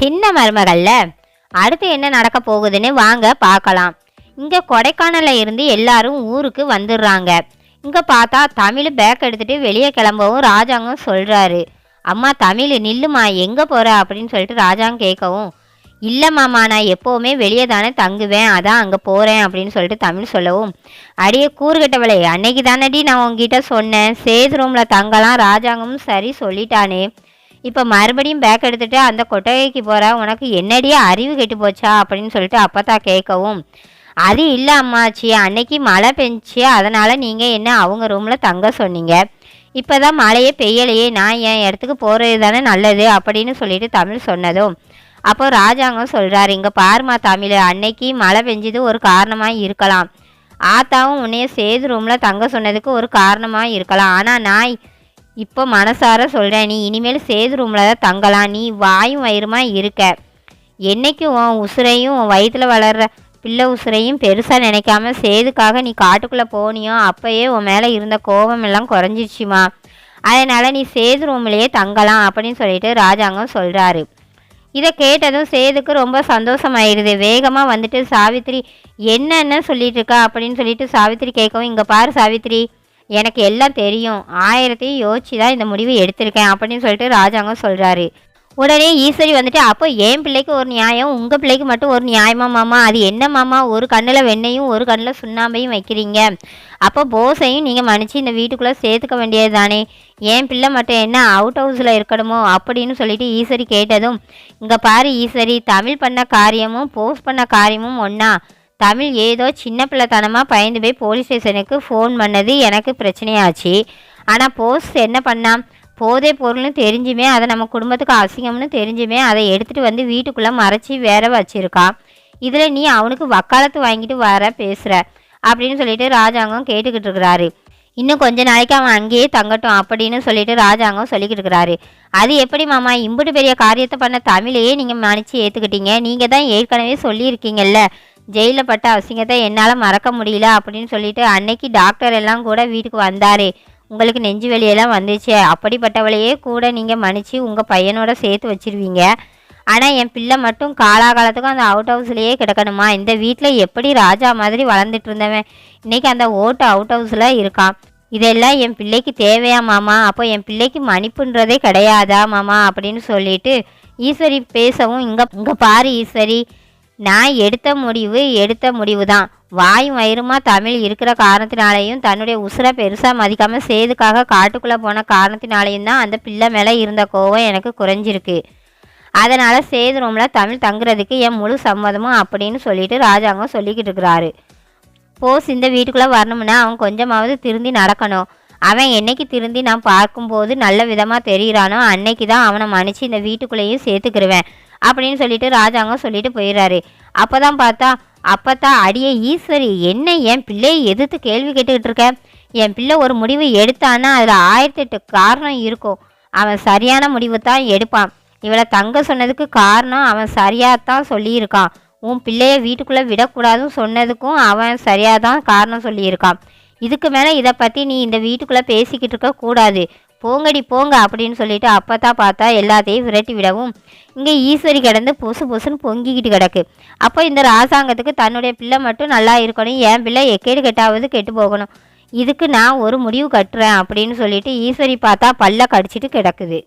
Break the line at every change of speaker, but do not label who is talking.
சின்ன மருமகள்ல. அடுத்து என்ன நடக்க போகுதுன்னு வாங்க பார்க்கலாம். இங்கே கொடைக்கானலில் இருந்து எல்லாரும் ஊருக்கு வந்துடுறாங்க இங்கே பார்த்தா தமிழ் பேக் எடுத்துட்டு வெளியே கிளம்பவும் ராஜாங்கம் சொல்கிறாரு அம்மா தமிழ் நில்லுமா? எங்கே போகிற அப்படின்னு சொல்லிட்டு ராஜாங்க கேட்கவும் இல்லை மாமா நான் எப்போவுமே வெளியே தானே தங்குவேன். அதான் அங்கே போகிறேன் அப்படின்னு சொல்லிட்டு தமிழ் சொல்லவும் அடியே கூறுகட்டவளே அன்னைக்கு தானடி நான் உங்ககிட்ட சொன்னேன். சேது ரூமில் தங்கலாம். ராஜாங்கமும் சரி சொல்லிட்டானே. இப்போ மறுபடியும் பேக் எடுத்துட்டு அந்த கொட்டகைக்கு போகிற உனக்கு என்னடியே அறிவு கெட்டு போச்சா அப்படின்னு சொல்லிட்டு அப்பத்தா கேட்கவும் அது இல்லை அம்மாச்சி அன்னைக்கு மழை பெஞ்சிச்சு அதனால் நீங்கள் என்ன அவங்க ரூமில் தங்க சொன்னீங்க? இப்போ தான் மழையே பெய்யலையே நான் என் இடத்துக்கு போகிறது தானே நல்லது அப்படின்னு சொல்லிட்டு தமிழ் சொன்னதும் அப்போ ராஜாங்கம் சொல்கிறாரு இங்கே பாருமா தமிழ் அன்னைக்கு மழை பெஞ்சது ஒரு காரணமாக இருக்கலாம். ஆத்தாவும் உன்னைய சேது ரூமில் தங்க சொன்னதுக்கு ஒரு காரணமாக இருக்கலாம். ஆனால் நான் இப்போ மனசார சொல்கிறேன் நீ இனிமேல் சேது ரூமில் தான் தங்கலாம். நீ வாயும் வயிறுமா இருக்க. என்னைக்கு உன் உசுரையும் உன் வயிற்றில் வளர்கிற பிள்ளை உசுரையும் பெருசாக நினைக்காம சேதுக்காக நீ காட்டுக்குள்ளே போனியோ அப்போயே உன் மேலே இருந்த கோபம் எல்லாம் குறைஞ்சிருச்சுமா. அதனால் நீ சேது ரூம்லேயே தங்கலாம் அப்படின்னு சொல்லிட்டு ராஜாங்கம் சொல்கிறாரு இதை கேட்டதும் சேதுக்கு ரொம்ப சந்தோஷமாயிடுது வேகமாக வந்துட்டு சாவித்ரி என்னென்ன சொல்லிட்டு இருக்கா? அப்படின்னு சொல்லிட்டு சாவித்ரி கேட்கவும் இங்கே பாரு சாவித்ரி எனக்கு எல்லாம் தெரியும். ஆயிரத்தையும் யோசிச்சு தான் இந்த முடிவு எடுத்திருக்கேன் அப்படின்னு சொல்லிட்டு ராஜாங்கம் சொல்கிறாரு உடனே ஈஸ்வரி வந்துட்டு அப்போ என் பிள்ளைக்கு ஒரு நியாயம்? உங்கள் பிள்ளைக்கு மட்டும் ஒரு நியாயமா மாமா? அது என்ன மாமா? ஒரு கண்ணில் வெண்ணையும் ஒரு கண்ணில் சுண்ணாம்பையும் வைக்கிறீங்க. அப்போ போஸையும் நீங்கள் மன்னிச்சு இந்த வீட்டுக்குள்ளே சேர்த்துக்க வேண்டியது தானே? என் பிள்ளை மட்டும் என்ன அவுட் ஹவுஸில் இருக்கணுமோ? அப்படின்னு சொல்லிட்டு ஈஸ்வரி கேட்டதும் இங்கே பாரு ஈஸ்வரி தமிழ் பண்ண காரியமும் போஸ் பண்ண காரியமும் ஒன்றா தமிழ் ஏதோ சின்ன பிள்ளைத்தனமாக பயந்து போய் போலீஸ் ஸ்டேஷனுக்கு ஃபோன் பண்ணது எனக்கு பிரச்சனையாச்சு. ஆனால் போஸ் என்ன பண்ணான் போதை பொருள்னு தெரிஞ்சுமே அதை நம்ம குடும்பத்துக்கு அசிங்கம்னு தெரிஞ்சுமே அதை எடுத்துகிட்டு வந்து வீட்டுக்குள்ளே மறைச்சி வேற வச்சுருக்கான் இதில் நீ அவனுக்கு வக்காலத்து வாங்கிட்டு வர பேசுகிற அப்படின்னு சொல்லிட்டு ராஜாங்கம் கேட்டுக்கிட்டு இருக்கிறாரு. இன்னும் கொஞ்ச நாளைக்கு அவன் அங்கேயே தங்கட்டும் அப்படின்னு சொல்லிட்டு ராஜாங்கம் சொல்லிக்கிட்டு இருக்கிறாரு. அது எப்படி மாமா? இம்புட்டு பெரிய காரியத்தை பண்ண தமிழையே நீங்கள் மன்னிச்சு ஏற்றுக்கிட்டீங்க நீங்கள் தான் ஏற்கனவே சொல்லியிருக்கீங்கல்ல. ஜெயிலில் பட்ட அசிங்கத்தை என்னால் மறக்க முடியல அப்படின்னு சொல்லிட்டு அன்னைக்கு டாக்டர் எல்லாம் கூட வீட்டுக்கு வந்தார். உங்களுக்கு நெஞ்சு வெளியெல்லாம் வந்துச்சு அப்படிப்பட்டவளையே கூட நீங்கள் மன்னிச்சு உங்கள் பையனோட சேர்த்து வச்சிருவீங்க. ஆனால் என் பிள்ளை மட்டும் காலாகாலத்துக்கும் அந்த அவுட் ஹவுஸ்லேயே கிடக்கணுமா? இந்த வீட்டில் எப்படி ராஜா மாதிரி வளர்ந்துட்டு இருந்தவன்? இன்றைக்கி அந்த ஓட்டு அவுட் ஹவுஸில் இருக்கான். இதெல்லாம் என் பிள்ளைக்கு தேவையா மாமா? அப்போ என் பிள்ளைக்கு மன்னிப்புன்றதே கிடையாதா மாமா? அப்படின்னு சொல்லிட்டு ஈஸ்வரி பேசவும் இங்கே இங்கே பாரு ஈஸ்வரி. நான் எடுத்த முடிவு எடுத்த முடிவு தான் வாயும் வயிறுமா தமிழ் இருக்கிற காரணத்தினாலையும் தன்னுடைய உசுரை பெருசாக மதிக்காமல் சேதுக்காக காட்டுக்குள்ளே போன காரணத்தினாலையும் தான் அந்த பிள்ளை மேலே இருந்த கோவம் எனக்கு குறைஞ்சிருக்கு. அதனால் சேது ரூமில் தமிழ் தங்குறதுக்கு என் முழு சம்மதமும் அப்படின்னு சொல்லிட்டு ராஜாங்கம் சொல்லிக்கிட்டு இருக்கிறாரு. போஸ் இந்த வீட்டுக்குள்ளே வரணும்னா அவன் கொஞ்சமாவது திருந்தி நடக்கணும். அவன் என்னைக்கு திருந்தி நான் பார்க்கும்போது நல்ல விதமாக தெரிகிறானோ அன்னைக்கு தான் அவனை மன்னிச்சு இந்த வீட்டுக்குள்ளேயும் சேர்த்துக்கிருவேன். அப்படின்னு சொல்லிட்டு ராஜாங்கம் சொல்லிட்டு போயிடுறாரு அப்போ தான் பார்த்தா அப்பத்தான் அடியே ஈஸ்வரி என்ன என் பிள்ளையை எதிர்த்து கேள்வி கேட்டுக்கிட்டு இருக்க? என் பிள்ளை ஒரு முடிவு எடுத்தான்னா அதில் ஆயிரத்தெட்டு காரணம் இருக்கும். அவன் சரியான முடிவு தான் எடுப்பான். இவளை தங்க சொன்னதுக்கு காரணம் அவன் சரியாக தான் சொல்லியிருக்கான். உன் பிள்ளைய வீட்டுக்குள்ளே விடக்கூடாதுன்னு சொன்னதுக்கும் அவன் சரியாக தான் காரணம் சொல்லியிருக்கான். இதுக்கு மேலே இதை பற்றி நீ இந்த வீட்டுக்குள்ளே பேசிக்கிட்டு இருக்க கூடாது. போங்கடி போங்க அப்படின்னு சொல்லிட்டு அப்பதான் பார்த்தா எல்லாத்தையும் விரட்டி விடவும் இங்கே ஈஸ்வரி கிடந்து பொசு பொசுன்னு பொங்கிக்கிட்டு கிடக்கு. அப்போ இந்த ராசாங்கத்துக்கு தன்னுடைய பிள்ளை மட்டும் நல்லா இருக்கணும் என் பிள்ளை எக்கேடு கெட்டாவது கெட்டு போகணும். இதுக்கு நான் ஒரு முடிவு கட்டுறேன் அப்படின்னு சொல்லிட்டு ஈஸ்வரி பார்த்தா பல்ல கடிச்சிட்டு கிடக்குது.